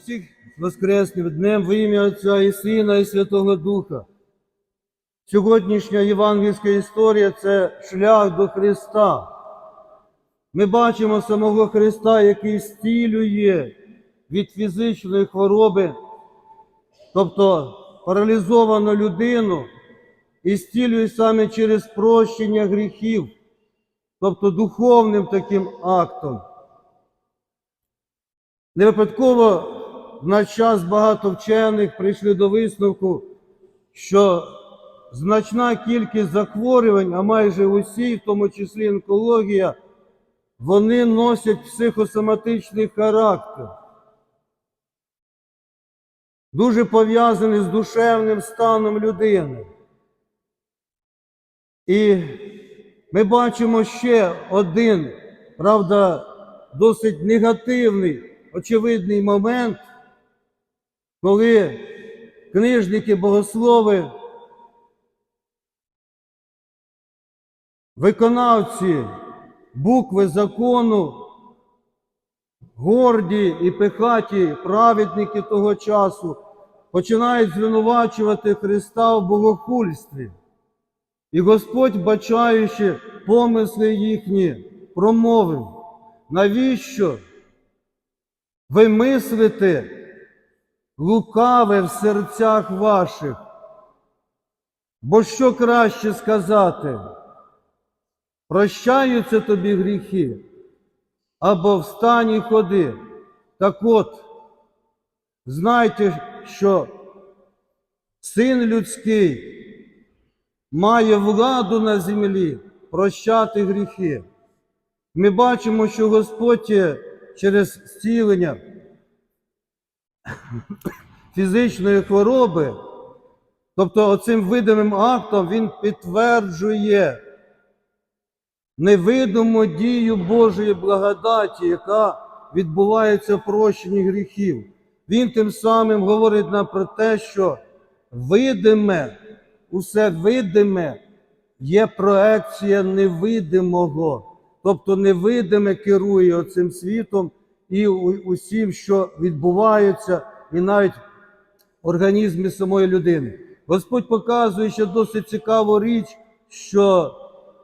Усіх воскресним днем в ім'я Отця і Сина, і Святого Духа. Сьогоднішня євангельська історія це шлях до Христа. Ми бачимо самого Христа, який зцілює від фізичної хвороби, тобто паралізовану людину, і зцілює саме через прощення гріхів, тобто духовним таким актом. Не випадково в наш час багато вчених прийшли до висновку, що значна кількість захворювань, а майже усі, в тому числі онкологія, вони носять психосоматичний характер. Дуже пов'язані з душевним станом людини. І ми бачимо ще один, правда, досить негативний, очевидний момент, коли книжники, богослови, виконавці букви закону, горді і пихаті праведники того часу починають звинувачувати Христа в богохульстві. І Господь, бачаючи помисли їхні, промовив, навіщо ви мислите лукаве в серцях ваших? Бо що краще сказати? Прощаються тобі гріхи, або встань і ходи. Так от, знайте, що син людський має владу на землі прощати гріхи. Ми бачимо, що Господь через зцілення фізичної хвороби, тобто оцим видимим актом, Він підтверджує невидиму дію Божої благодаті, яка відбувається в прощенні гріхів. Він тим самим говорить нам про те, що видиме, усе видиме є проекція невидимого, тобто невидиме керує оцим світом і усім, що відбувається, і навіть організмі самої людини. Господь показує ще досить цікаву річ, що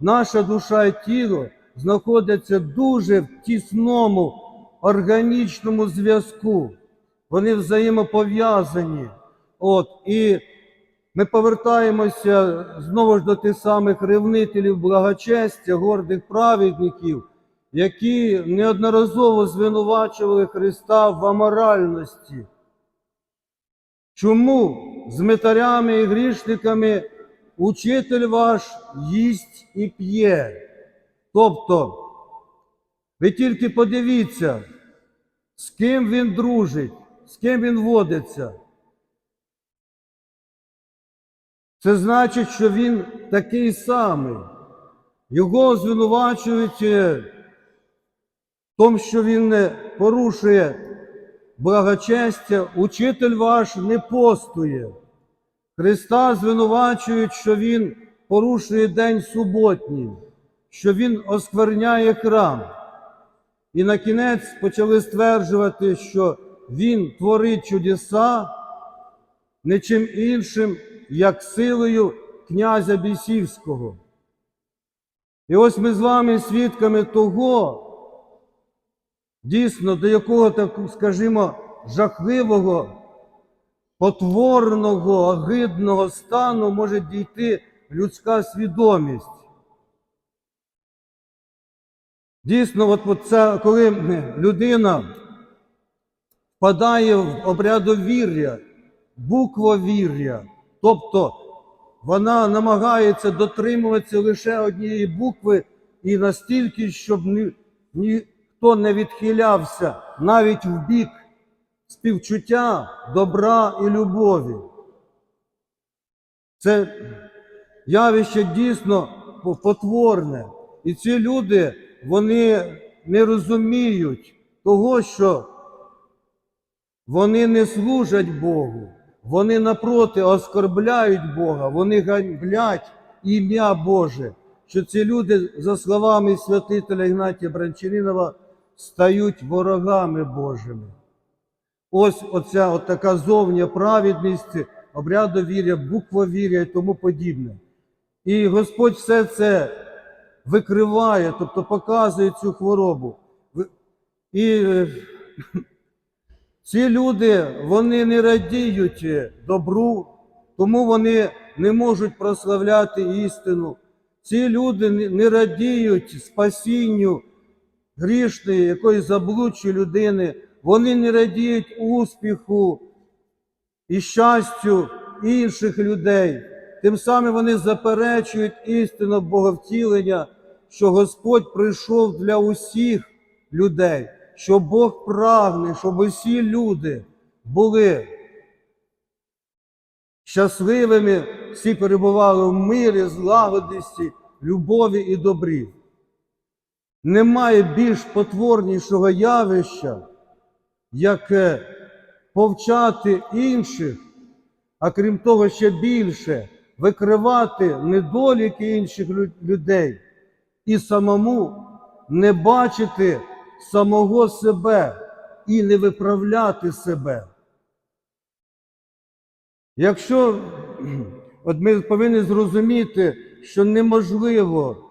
наша душа і тіло знаходяться дуже в тісному органічному зв'язку. Вони взаємопов'язані. От, І ми повертаємося знову ж до тих самих ревнителів благочестя, гордих праведників, які неодноразово звинувачували Христа в аморальності. Чому з митарями і грішниками учитель ваш їсть і п'є? Тобто, ви тільки подивіться, з ким він дружить, з ким він водиться. Це значить, що він такий самий. Його звинувачують в тому, що він не порушує благочестя, учитель ваш не постує. Христа звинувачують, що Він порушує день суботній, що Він оскверняє храм. І на кінець почали стверджувати, що Він творить чудеса не чим іншим, як силою князя Бісівського. І ось ми з вами свідками того, дійсно, до якого, так, скажімо, жахливого, потворного, огидного стану може дійти людська свідомість. Дійсно, от, це, коли людина впадає в обрядовір'я, буквовір'я, тобто вона намагається дотримуватися лише однієї букви і настільки, щоб ні, ніхто не відхилявся навіть в бік співчуття, добра і любові. Це явище дійсно потворне. І ці люди, вони не розуміють того, що вони не служать Богу. Вони напроти оскорбляють Бога, вони ганьблять ім'я Боже, що ці люди, за словами святителя Ігнатія Бранчанінова, стають ворогами Божими. ось оця от така зовня праведність, обрядовір'я, буквовір'я і тому подібне. І Господь все це викриває, тобто показує цю хворобу. І е, ці люди, вони не радіють добру, тому вони не можуть прославляти істину. Ці люди не радіють спасінню грішної, якоїсь заблудшої людини. Вони не радіють успіху і щастю інших людей. Тим самим вони заперечують істину Боговтілення, що Господь прийшов для усіх людей, що Бог прагне, щоб усі люди були щасливими, всі перебували в мирі, злагодності, любові і добрі. Немає більш потворнішого явища, як повчати інших, а крім того, ще більше викривати недоліки інших людей і самому не бачити самого себе і не виправляти себе. Якщо от ми повинні зрозуміти, що неможливо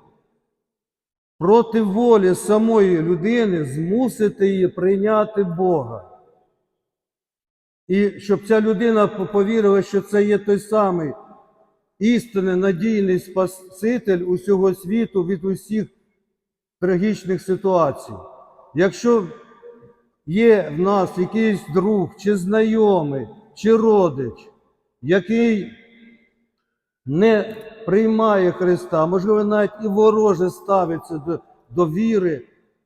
проти волі самої людини змусити її прийняти Бога. І щоб ця людина повірила, що це є той самий істинний надійний Спаситель усього світу від усіх трагічних ситуацій. Якщо є в нас якийсь друг, чи знайомий, чи родич, який не приймає Христа, можливо, навіть і вороже ставиться до, до віри,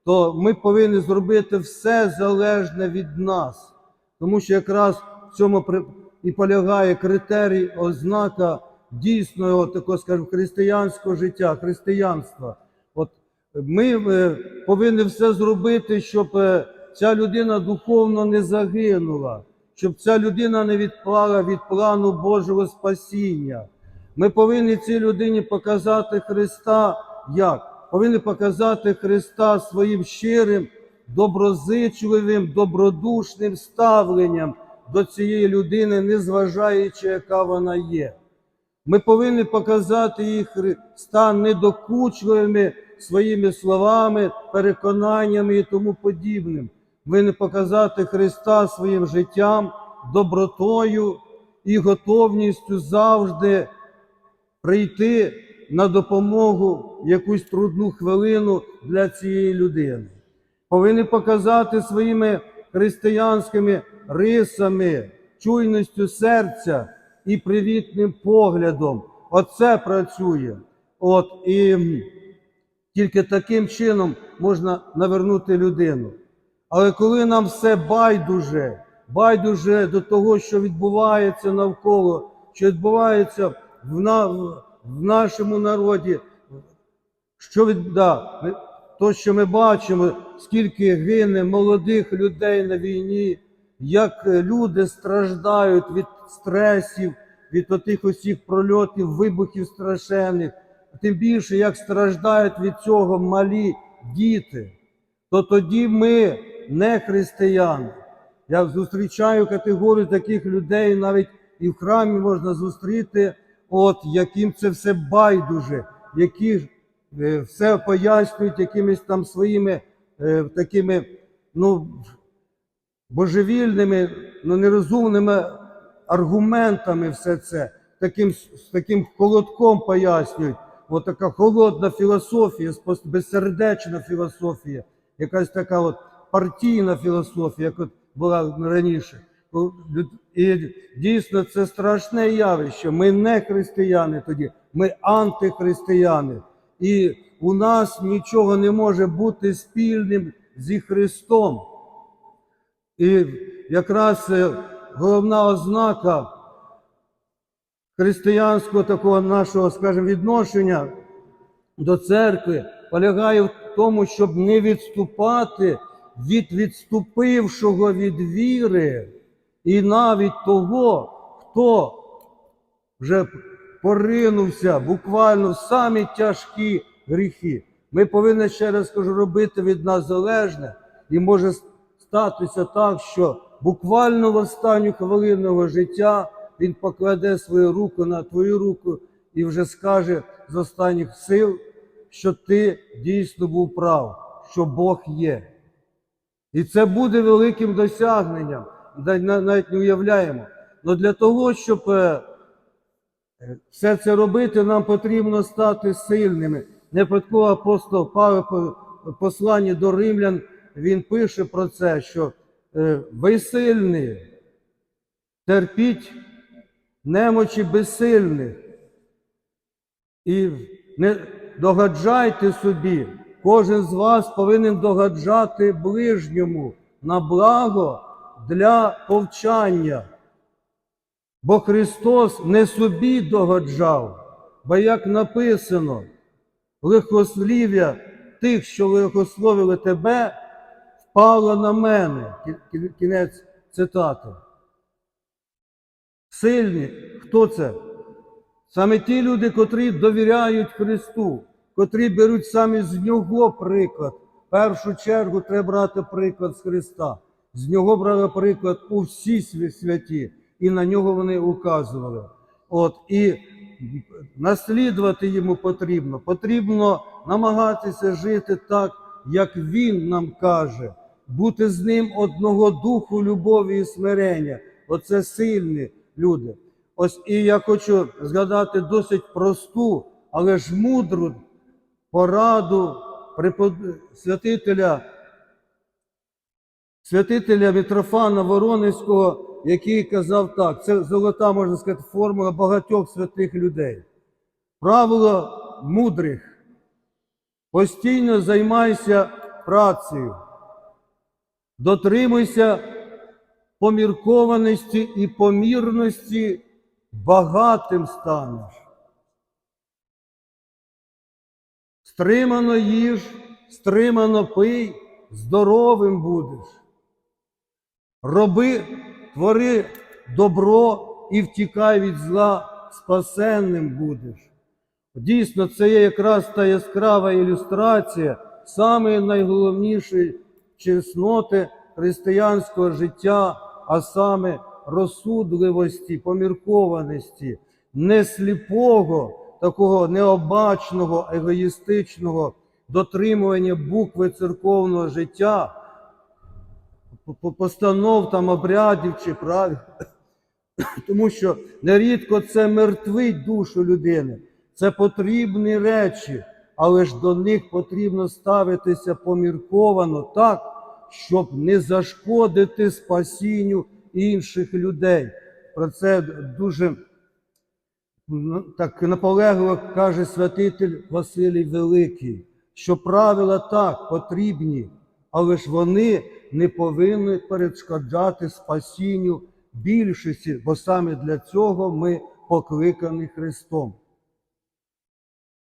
то ми повинні зробити все залежне від нас. Тому що якраз в цьому і полягає критерій, ознака дійсного, такого, скажімо, християнського життя, християнства. От ми е, повинні все зробити, щоб е, ця людина духовно не загинула, щоб ця людина не відпала від плану Божого спасіння. Ми повинні цій людині показати Христа як? Повинні показати Христа своїм щирим, доброзичливим, добродушним ставленням до цієї людини, незважаючи, яка вона є. Ми повинні показати їй Христа недокучливими своїми словами, переконаннями і тому подібним. Повинні показати Христа своїм життям, добротою і готовністю завжди прийти на допомогу якусь трудну хвилину для цієї людини. Повинні показати своїми християнськими рисами, чуйністю серця і привітним поглядом. Оце працює. От і тільки таким чином можна навернути людину. Але коли нам все байдуже, байдуже до того, що відбувається навколо, що відбувається в, на, в нашому народі, що від, да, то, що ми бачимо, скільки гине молодих людей на війні, як люди страждають від стресів, від отих усіх прольотів, вибухів страшенних, тим більше як страждають від цього малі діти, то тоді ми не християни. Я зустрічаю категорію таких людей, навіть і в храмі можна зустріти, от яким це все байдуже, які е, все пояснюють якимись там своїми е, такими, ну, божевільними, ну, нерозумними аргументами все це, таким, з таким холодком пояснюють. От така холодна філософія, безсердечна філософія, якась така от партійна філософія, як от була раніше. І дійсно це страшне явище. Ми не християни тоді, ми антихристияни. І у нас нічого не може бути спільним зі Христом. І якраз е, головна ознака християнського такого нашого, скажімо, відношення до церкви полягає в тому, щоб не відступати від відступившого від віри і навіть того, хто вже поринувся буквально в самі тяжкі гріхи. Ми повинні ще раз кажу робити від нас залежне, і може статися так, що буквально в останню хвилину його життя він покладе свою руку на твою руку і вже скаже з останніх сил, що ти дійсно був прав, що Бог є. І це буде великим досягненням, навіть не уявляємо. Але для того, щоб е, все це робити, нам потрібно стати сильними. Не випадково апостол Павло в посланні до римлян він пише про це, що е, ви сильні, терпіть немочі безсильних. І не догаджайте собі, кожен з вас повинен догаджати ближньому на благо для повчання. Бо Христос не собі догоджав, бо як написано, лихослів'я тих, що лихословили тебе, впало на мене. Кі- кі- Кінець цитати. Сильні, хто це? Саме ті люди, котрі довіряють Христу, котрі беруть самі з Нього приклад. В першу чергу треба брати приклад з Христа. З нього брали приклад у всі святі, і на нього вони указували. От, і наслідувати йому потрібно. Потрібно намагатися жити так, як він нам каже, бути з ним одного духу, любові і смирення. Оце сильні люди. Ось і я хочу згадати досить просту, але ж мудру пораду святителя, святителя Митрофана Воронезького, який казав так: це золота, можна сказати, формула багатьох святих людей. Правило мудрих. Постійно займайся працею, дотримуйся поміркованості і помірності, багатим станеш. Стримано їж, стримано пий, здоровим будеш. Роби, твори добро і втікай від зла, спасенним будеш. Дійсно, це є якраз та яскрава ілюстрація саме найголовнішої чесноти християнського життя, а саме розсудливості, поміркованості, не сліпого, такого необачного, егоїстичного дотримування букви церковного життя, постанов там обрядів чи правил. Тому що нерідко це мертвить душу людини. Це потрібні речі, але ж до них потрібно ставитися помірковано так, щоб не зашкодити спасінню інших людей. Про це дуже ну, так наполегливо каже святитель Василій Великий, що правила так потрібні, але ж вони не повинні перешкоджати спасінню більшості, бо саме для цього ми покликані Христом.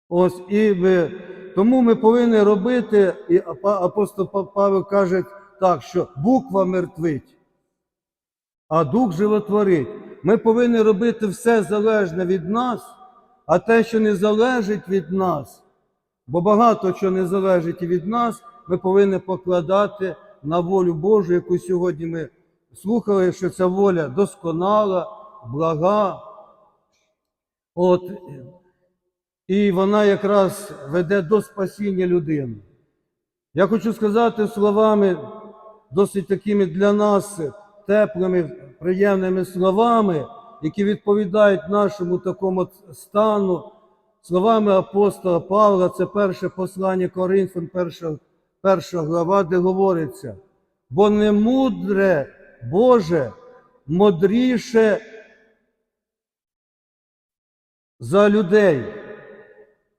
Ось і ми, тому ми повинні робити, і апостол Па- Павло каже так, що буква мертвить, а дух животворить. Ми повинні робити все залежне від нас, а те, що не залежить від нас, бо багато що не залежить і від нас, ми повинні покладати на волю Божу, яку сьогодні ми слухали, що ця воля досконала, блага. От, і вона якраз веде до спасіння людини. Я хочу сказати словами, досить такими для нас теплими, приємними словами, які відповідають нашому такому стану, словами апостола Павла, це перше послання Коринфян, перша, перша глава, де говориться, бо не мудре Боже мудріше за людей.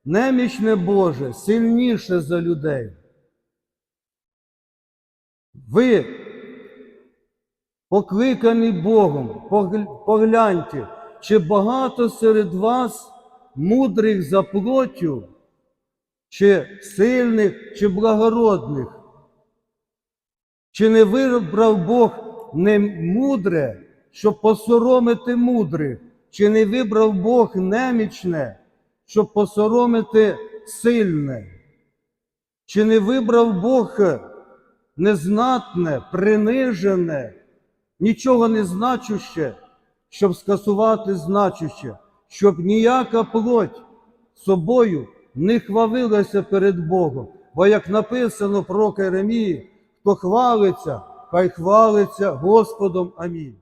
Немічне Боже сильніше за людей. Ви покликані Богом, погляньте, чи багато серед вас мудрих за плоттю, чи сильних, чи благородних. Чи не вибрав Бог не мудре, щоб посоромити мудрих? Чи не вибрав Бог немічне, щоб посоромити сильне? Чи не вибрав Бог незнатне, принижене, нічого не значуще, щоб скасувати значуще, щоб ніяка плоть собою не хвалилася перед Богом. Бо як написано про Керемії, хто хвалиться, хай хвалиться Господом. Амінь.